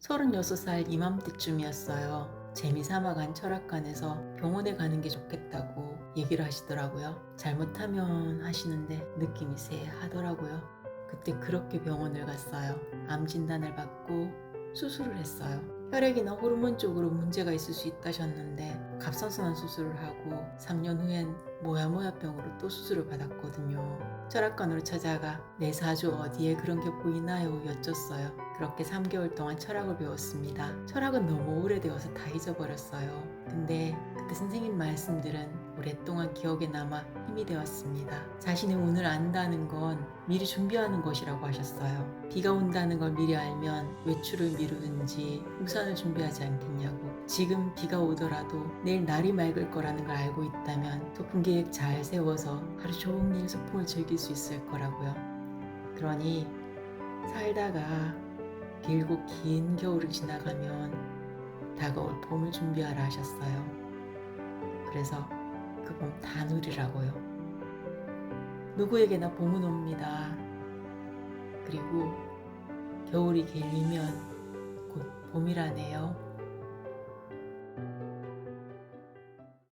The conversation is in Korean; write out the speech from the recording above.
36살 이맘때쯤이었어요. 재미삼아 간 철학관에서 병원에 가는 게 좋겠다고 얘기를 하시더라고요. 잘못하면 하시는데 느낌이 쎄하더라고요. 그때 그렇게 병원을 갔어요. 암 진단을 받고 수술을 했어요. 혈액이나 호르몬 쪽으로 문제가 있을 수 있다셨는데 갑상선암 수술을 하고 3년 후엔 모야모야병으로 또 수술을 받았거든요. 철학관으로 찾아가 내 사주 어디에 그런 게 보이나요? 여쭸어요. 그렇게 3개월 동안 철학을 배웠습니다. 철학은 너무 오래되어서 다 잊어버렸어요. 근데 그때 선생님 말씀들은 오랫동안 기억에 남아 힘이 되었습니다. 자신의 운을 안다는 건 미리 준비하는 것이라고 하셨어요. 비가 온다는 걸 미리 알면 외출을 미루든지 우산을 준비하지 않겠냐고. 지금 비가 오더라도 내일 날이 맑을 거라는 걸 알고 있다면 소풍 계획 잘 세워서 하루 종일 소풍을 즐길 수 있을 거라고요. 그러니 살다가 길고 긴 겨울을 지나가면 다가올 봄을 준비하라 하셨어요. 그래서 그봄다 누리라고요. 누구에게나 봄은 옵니다. 그리고 겨울이 길면 곧 봄이라네요.